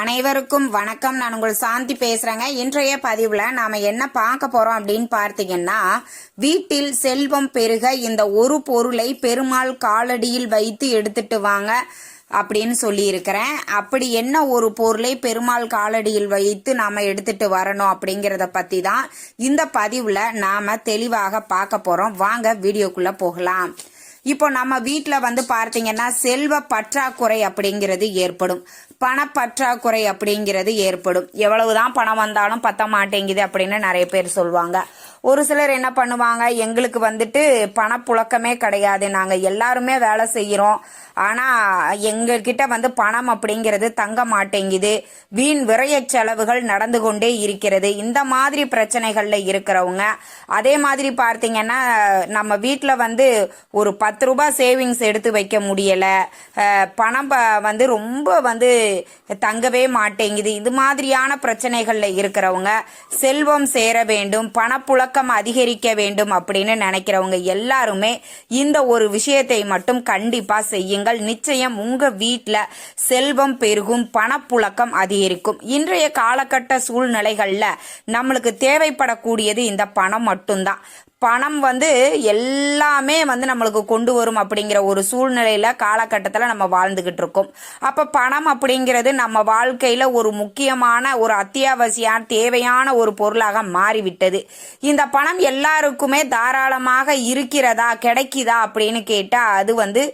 அனைவருக்கும் வணக்கம். நான் உங்கள் சாந்தி பேசுறேங்க. இன்றைய பதிவுல நாம என்ன பார்க்க போறோம் அப்படின்னு பார்த்தீங்கன்னா வீட்டில் செல்வம் பெருக இந்த ஒரு பொருளை பெருமாள் காலடியில் வைத்து எடுத்துட்டு வாங்க அப்படின்னு சொல்லியிருக்கிறேன். அப்படி என்ன ஒரு பொருளை பெருமாள் காலடியில் வைத்து நாம எடுத்துட்டு வரணும் அப்படிங்கிறத பத்தி தான் இந்த பதிவுல நாம தெளிவாக பார்க்க போறோம். வாங்க வீடியோக்குள்ள போகலாம். இப்போ நம்ம வீட்டில் வந்து பார்த்தீங்கன்னா செல்வ பற்றாக்குறை அப்படிங்கிறது ஏற்படும். பணப்பற்றாக்குறை அப்படிங்கிறது ஏற்படும். எவ்வளவுதான் பணம் வந்தாலும் பத்த மாட்டேங்குது அப்படின்னு நிறைய பேர் சொல்லுவாங்க ஒரு சிலர் என்ன பண்ணுவாங்க எங்களுக்கு வந்துட்டு பணப்புழக்கமே கிடையாது நாங்கள் எல்லாருமே வேலை செய்கிறோம் ஆனால் எங்ககிட்ட வந்து பணம் அப்படிங்கிறது தங்க மாட்டேங்குது. வீண் விரைய செலவுகள் நடந்து கொண்டே இருக்கிறது. இந்த மாதிரி பிரச்சனைகளில் இருக்கிறவங்க. அதே மாதிரி பார்த்தீங்கன்னா நம்ம வீட்டில் வந்து ஒரு பத்து ரூபாய் சேவிங்ஸ் எடுத்து வைக்க முடியலை. பணம் வந்து ரொம்ப வந்து தங்கவே மாட்டேங்குது. இது மாதிரியான பிரச்சனைகளில் இருக்கிறவங்க செல்வம் சேர வேண்டும் பணப்புழக்கம் அதிகரிக்க வேண்டும் அப்படின்னு நினைக்கிறவங்க எல்லாருமே இந்த ஒரு விஷயத்தை மட்டும் கண்டிப்பா செய்யுங்கள். நிச்சயம் உங்க வீட்டில் செல்வம் பெருகும் பணப்புழக்கம் அதிகரிக்கும். இன்றைய காலகட்ட சூழ்நிலைகள்ல நம்மளுக்கு தேவைப்படக்கூடியது இந்த பணம் மட்டும்தான். பணம் வந்து எல்லாமே வந்து நம்மளுக்கு கொண்டு வரும் அப்படிங்கிற ஒரு சூழ்நிலையில காலகட்டத்தில் நம்ம வாழ்ந்துகிட்டு இருக்கோம். அப்போ பணம் அப்படிங்கிறது நம்ம வாழ்க்கையில ஒரு முக்கியமான ஒரு அத்தியாவசிய தேவையான ஒரு பொருளாக மாறிவிட்டது. இந்த பணம் எல்லாருக்குமே தாராளமாக இருக்கிறதா கிடைக்குதா அப்படின்னு கேட்டால் அது வந்து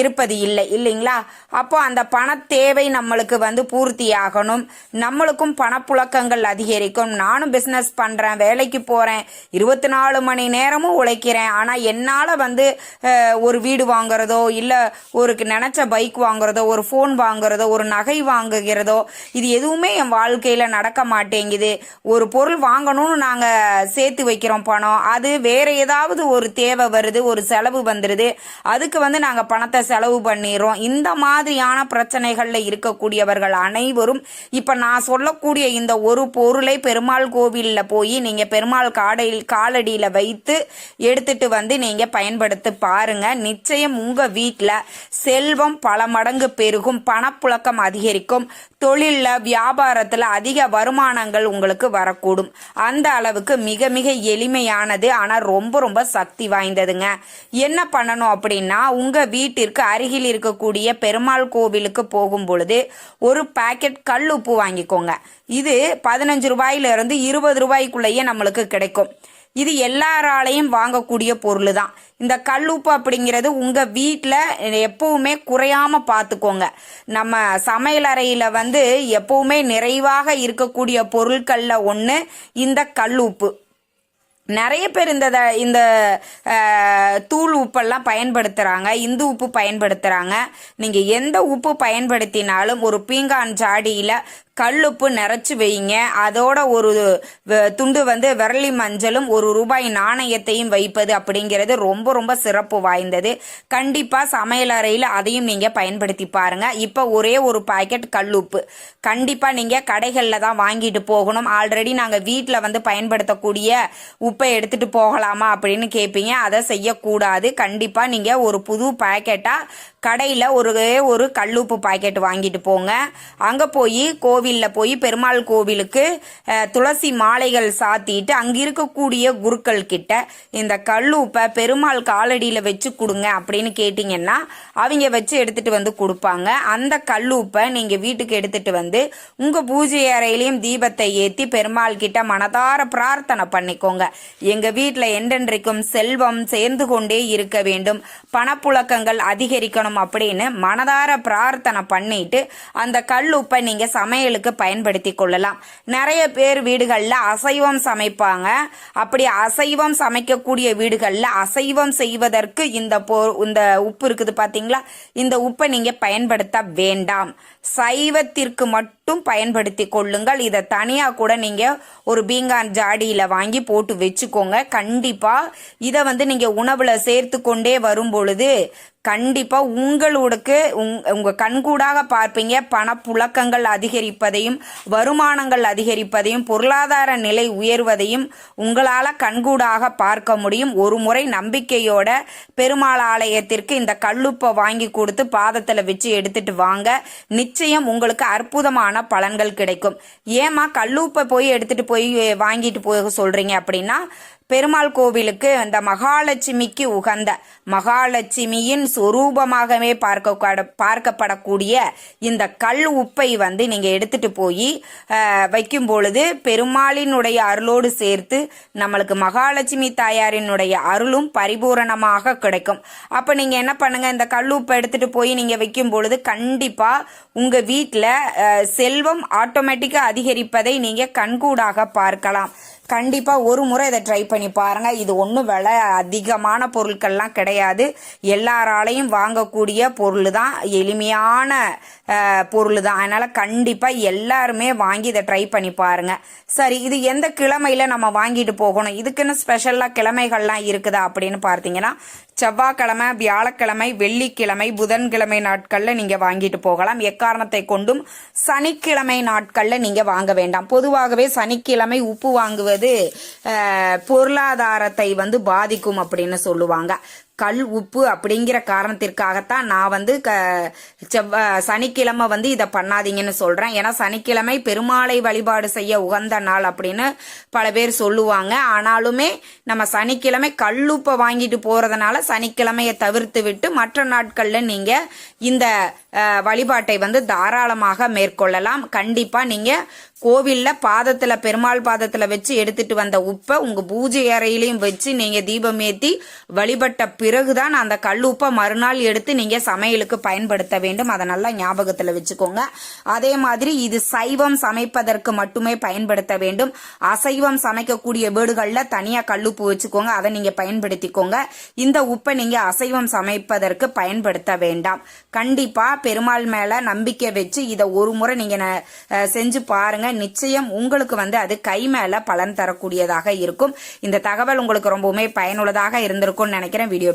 இருப்பது இல்லை இல்லைங்களா? அப்போ அந்த பண தேவை நம்மளுக்கு வந்து பூர்த்தி ஆகணும். நம்மளுக்கும் பணப்புழக்கங்கள் அதிகரிக்கும். நானும் பிஸ்னஸ் பண்ணுறேன் வேலைக்கு போகிறேன் இருபத்தி நாலு மணி நேரமும் உழைக்கிறேன். ஆனால் என்னால் வந்து ஒரு வீடு வாங்குறதோ இல்லை ஒரு நினச்ச பைக் வாங்குறதோ ஒரு ஃபோன் வாங்குறதோ ஒரு நகை வாங்குகிறதோ இது எதுவுமே என் வாழ்க்கையில் நடக்க மாட்டேங்குது. ஒரு பொருள் வாங்கணும்னு நாங்கள் சேர்த்து வைக்கிறோம் பணம். அது வேறு ஏதாவது ஒரு தேவை வருது ஒரு செலவு வந்துடுது அதுக்கு வந்து நாங்கள் பணத்தை செலவு பண்ணிடுறோம். இந்த மாதிரியான பிரச்சனைகளில் இருக்கக்கூடியவர்கள் அனைவரும் இப்போ நான் சொல்லக்கூடிய இந்த ஒரு பொருளை பெருமாள் கோவிலில் போய் நீங்கள் பெருமாள் காடையில் காலடியில வைத்து எடுத்துட்டு வந்து நீங்கள் பயன்படுத்தி பாருங்க. நிச்சயம் உங்கள் வீட்டில் செல்வம் பல மடங்கு பெருகும் பணப்புழக்கம் அதிகரிக்கும் தொழிலில் வியாபாரத்தில் அதிக வருமானங்கள் உங்களுக்கு வரக்கூடும். அந்த அளவுக்கு மிக மிக எளிமையானது ஆனால் ரொம்ப ரொம்ப சக்தி வாய்ந்ததுங்க. என்ன பண்ணணும் அப்படின்னா உங்கள் வீட்டிற்கு அருகில் இருக்கக்கூடிய பெருமாள் கோவிலுக்கு போகும் பொழுது ஒரு பாக்கெட் கல் உப்பு வாங்கிக்கோங்க. இது பதினஞ்சு ரூபாயிலிருந்து இருபது ரூபாய்க்குள்ளேயே நம்மளுக்கு கிடைக்கும். இது எல்லாராலையும் வாங்கக்கூடிய பொருள் தான் இந்த கல்லுப்பு அப்படிங்கிறது உங்கள் வீட்டில் எப்பவுமே குறையாமல் பார்த்துக்கோங்க நம்ம சமையலறையில் வந்து எப்பவுமே நிறைவாக இருக்கக்கூடிய பொருட்களில் ஒன்று இந்த கல்லுப்பு நிறைய பேர் இந்த இந்த தூள் உப்பெல்லாம் பயன்படுத்துகிறாங்க இந்து உப்பு பயன்படுத்துகிறாங்க நீங்கள் எந்த உப்பு பயன்படுத்தினாலும் ஒரு பீங்கான் ஜாடியில் கல்லுப்பு நிறைச்சி வைங்க அதோட ஒரு வ- துண்டு வந்து விரலி மஞ்சளும் ஒரு ரூபாய் நாணயத்தையும் வைப்பது அப்படிங்கிறது ரொம்ப ரொம்ப சிறப்பு வாய்ந்தது. கண்டிப்பாக சமையலறையில் அதையும் நீங்கள் பயன்படுத்தி பாருங்க. இப்போ ஒரே ஒரு பாக்கெட் கல்லுப்பு. கண்டிப்பாக நீங்கள் கடைகளில் தான் வாங்கிட்டு போகணும். ஆல்ரெடி நாங்கள் வீட்டில் வந்து பயன்படுத்தக்கூடிய உப்பை எடுத்துகிட்டு போகலாமா அப்படின்னு கேட்பீங்க அதை செய்யக்கூடாது. கண்டிப்பாக நீங்கள் ஒரு புது பாக்கெட்டாக கடையில் ஒரு ஒரு கல்லுப்பு பாக்கெட் வாங்கிட்டு போங்க. அங்கே போய் கோவில் கோவிலில் போய் பெருமாள் கோவிலுக்கு துளசி மாலைகள் சாத்திட்டு அங்கே இருக்கக்கூடிய குருக்கள் கிட்ட இந்த கல்லூப்பை பெருமாள் காலடியில் வச்சு கொடுங்க அப்படின்னு கேட்டிங்கன்னா அவங்க வச்சு எடுத்துட்டு வந்து கொடுப்பாங்க. அந்த கல்லூப்பை நீங்கள் வீட்டுக்கு எடுத்துட்டு வந்து உங்கள் பூஜை அறையிலையும் தீபத்தை ஏற்றி பெருமாள் கிட்ட மனதார பிரார்த்தனை பண்ணிக்கோங்க. எங்கள் வீட்டில் என்றென்றைக்கும் செல்வம் சேர்ந்து கொண்டே இருக்க வேண்டும். பணப்புழக்கங்கள் அதிகரிக்கணும் அப்படின்னு மனதார பிரார்த்தனை பண்ணிட்டு அந்த கல்லுப்பை நீங்கள் சமையலுக்கு பயன்படுத்தி கொள்ளலாம். நிறைய பேர் வீடுகளில் அசைவம் சமைப்பாங்க. அப்படி அசைவம் சமைக்கக்கூடிய வீடுகளில் அசைவம் செய்வதற்கு இந்த போ இந்த உப்பு இருக்குது பாத்தீங்களா? இந்த உப்பை நீங்க பயன்படுத்த வேண்டாம். சைவத்திற்கு மட்டும் மட்டும் பயன்படுத்தி கொள்ளுங்கள். இதை தனியாக கூட நீங்கள் ஒரு பீங்கான் ஜாடியில் வாங்கி போட்டு வச்சுக்கோங்க. கண்டிப்பாக இதை வந்து நீங்கள் உணவில் சேர்த்து கொண்டே வரும் பொழுது கண்டிப்பாக உங்களுக்கு உங்- உங்கள் கண்கூடாக பார்ப்பீங்க. பணப்புழக்கங்கள் அதிகரிப்பதையும் வருமானங்கள் அதிகரிப்பதையும் பொருளாதார நிலை உயர்வதையும் உங்களால் கண்கூடாக பார்க்க முடியும். ஒரு முறை நம்பிக்கையோட பெருமாள் ஆலயத்திற்கு இந்த கல்லுப்பை வாங்கி கொடுத்து பாதத்தில் வச்சு எடுத்துட்டு வாங்க. நிச்சயம் உங்களுக்கு அற்புதமான பலன்கள் கிடைக்கும். ஏமா கல்லுப்பை போய் எடுத்துட்டு போய் வாங்கிட்டு போக சொல்றீங்க அப்படின்னா பெருமாள் கோவிலுக்கு அந்த மகாலட்சுமிக்கு உகந்த மகாலட்சுமியின் சொரூபமாகவே பார்க்க பார்க்கப்படக்கூடிய இந்த கல் உப்பை வந்து நீங்கள் எடுத்துட்டு போய் வைக்கும் பொழுது பெருமாளினுடைய அருளோடு சேர்த்து நம்மளுக்கு மகாலட்சுமி தாயாரினுடைய அருளும் பரிபூரணமாக கிடைக்கும். அப்போ நீங்கள் என்ன பண்ணுங்கள் இந்த கல் உப்பை எடுத்துட்டு போய் நீங்கள் வைக்கும் பொழுது கண்டிப்பாக உங்கள் வீட்டில் செல்வம் ஆட்டோமேட்டிக்காக அதிகரிப்பதை நீங்கள் கண்கூடாக பார்க்கலாம். கண்டிப்பாக ஒரு முறை இதை ட்ரை பண்ணி பாருங்கள் இது ஒன்றும் விலை அதிகமான பொருட்கள்லாம் கிடையாது. எல்லாராலையும் வாங்கக்கூடிய பொருள் தான் எளிமையான பொருள் தான் அதனால் கண்டிப்பாக எல்லாருமே வாங்கி இதை ட்ரை பண்ணி பாருங்க. சரி இது எந்த கிழமையில் நம்ம வாங்கிட்டு போகணும்? இதுக்குன்னு ஸ்பெஷலாக கிழமைகள்லாம் இருக்குதா அப்படின்னு பார்த்தீங்கன்னா செவ்வாய்க்கிழமை வியாழக்கிழமை வெள்ளிக்கிழமை புதன்கிழமை நாட்களில் நீங்க வாங்கிட்டு போகலாம். எக்காரணத்தை கொண்டும் சனிக்கிழமை நாட்களில் நீங்க வாங்க வேண்டாம். பொதுவாகவே சனிக்கிழமை உப்பு வாங்குவது பொருளாதாரத்தை வந்து பாதிக்கும் அப்படின்னு சொல்லுவாங்க. கல் உப்பு அப்படிங்கிற காரணத்திற்காகத்தான் நான் வந்து க செவ்வ சனிக்கிழமை வந்து இதை பண்ணாதீங்கன்னு சொல்கிறேன் ஏன்னா சனிக்கிழமை பெருமாளை வழிபாடு செய்ய உகந்த நாள் அப்படின்னு பல பேர் சொல்லுவாங்க. ஆனாலுமே நம்ம சனிக்கிழமை கல்லுப்பை வாங்கிட்டு போகிறதுனால சனிக்கிழமையை தவிர்த்து விட்டு மற்ற நாட்களில் நீங்கள் இந்த வழிபாட்டை வந்து தாராளமாக மேற்கொள்ளலாம். கண்டிப்பாக நீங்கள் கோவிலில் பாதத்தில் பெருமாள் பாதத்தில் வச்சு எடுத்துட்டு வந்த உப்பை உங்கள் பூஜை அறையிலையும் வச்சு நீங்கள் தீபம் ஏற்றி வழிபட்ட பிறகுதான் அந்த கல் உப்பை மறுநாள் எடுத்து நீங்க சமையலுக்கு பயன்படுத்த வேண்டும். அதை நல்லா ஞாபகத்துல வச்சுக்கோங்க. அதே மாதிரி இது சைவம் சமைப்பதற்கு மட்டுமே பயன்படுத்த வேண்டும். அசைவம் சமைக்கக்கூடிய வீடுகளில் தனியா கல்லுப்பு வச்சுக்கோங்க. அதை நீங்க பயன்படுத்திக்கோங்க. இந்த உப்பை நீங்க அசைவம் சமைப்பதற்கு பயன்படுத்த வேண்டாம். கண்டிப்பா பெருமாள் மேல நம்பிக்கை வச்சு இதை ஒரு முறை நீங்க செஞ்சு பாருங்க. நிச்சயம் உங்களுக்கு வந்து அது கை மேல பலன் தரக்கூடியதாக இருக்கும். இந்த தகவல் உங்களுக்கு ரொம்பவுமே பயனுள்ளதாக இருந்திருக்கும்னு நினைக்கிறேன். வீடியோ